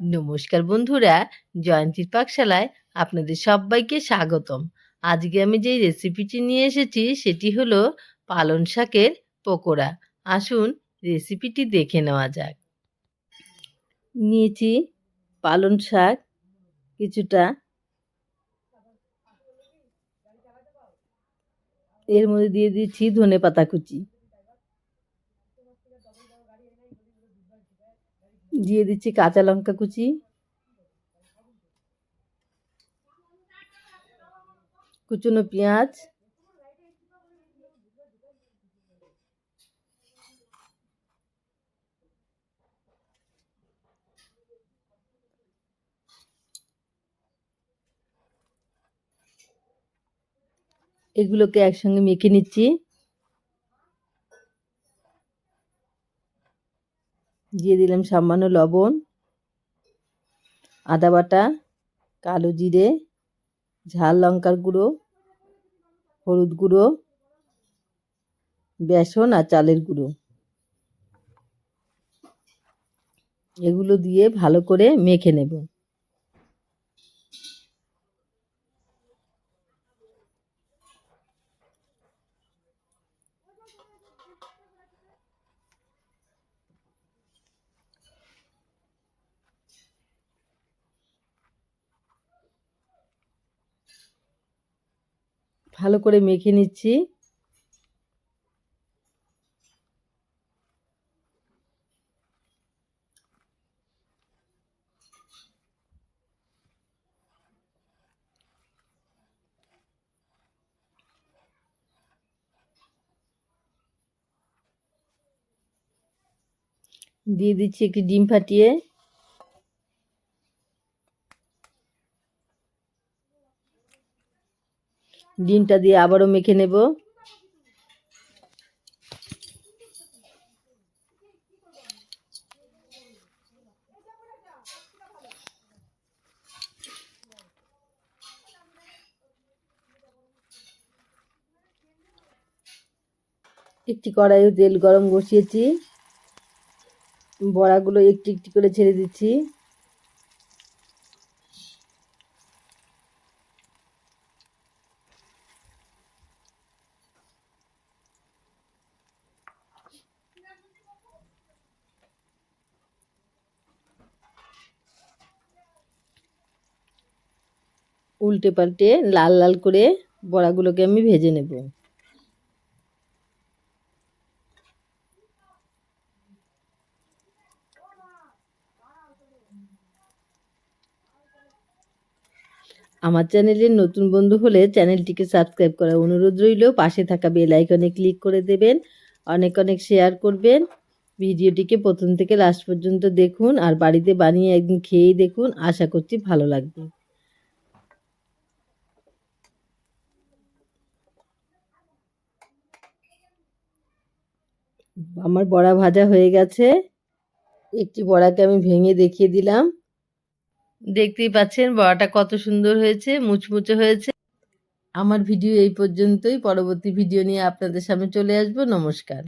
নমস্কার বন্ধুরা, জয়ন্তীর পাকশালায় আপনাদের সবাইকে স্বাগতম। আজকে আমি যেই রেসিপিটি নিয়ে এসেছি, সেটি হলো পালং শাকের পকোড়া। আসুন রেসিপিটি দেখে নেওয়া যাক। নিয়েছি পালং শাক, কিছুটা। এর মধ্যে দিয়ে দিচ্ছি ধনে পাতা কুচি। দিয়ে দিচ্ছি কাঁচা লঙ্কা কুচি। কুচুনো পেঁয়াজ। এগুলোকে একসঙ্গে মেখে নিচ্ছি। দিয়ে দিলাম সামান্য লবণ, আদা বাটা, কালো জিরে, ঝাল লঙ্কার গুঁড়ো, হলুদ গুঁড়ো, বেসন আর চালের গুঁড়ো। এগুলো দিয়ে ভালো করে মেখে নেব। ভালো করে মেখে নিচ্ছি। দিয়ে দিচ্ছি একটি ডিম ফাটিয়ে। ডিমটা দিয়ে আবারও মেখে নেব। একটি কড়াইয়ে তেল গরম বসিয়েছি। বড়াগুলো একটি একটি করে ছেড়ে দিচ্ছি। উল্টে পাল্টে লাল লাল করে বড়াগুলোকে আমি ভেজে নেব। আমার চ্যানেলের নতুন বন্ধু হলে চ্যানেলটিকে সাবস্ক্রাইব করার অনুরোধ রইল। পাশে থাকা বেল আইকনে ক্লিক করে দেবেন। অনেক অনেক শেয়ার করবেন। ভিডিওটিকে প্রথম থেকে লাস্ট পর্যন্ত দেখুন আর বাড়িতে বানিয়ে একদিন খেয়েই দেখুন। আশা করছি ভালো লাগবে। আমার বড়া ভাজা হয়ে গেছে। একটি বড়াকে আমি ভেঙে দেখিয়ে দিলাম। দেখতেই পাচ্ছেন বড়াটা কত সুন্দর হয়েছে, মুচমুচে হয়েছে। আমার ভিডিও এই পর্যন্তই। পরবর্তী ভিডিও নিয়ে আপনাদের সামনে চলে আসব। নমস্কার।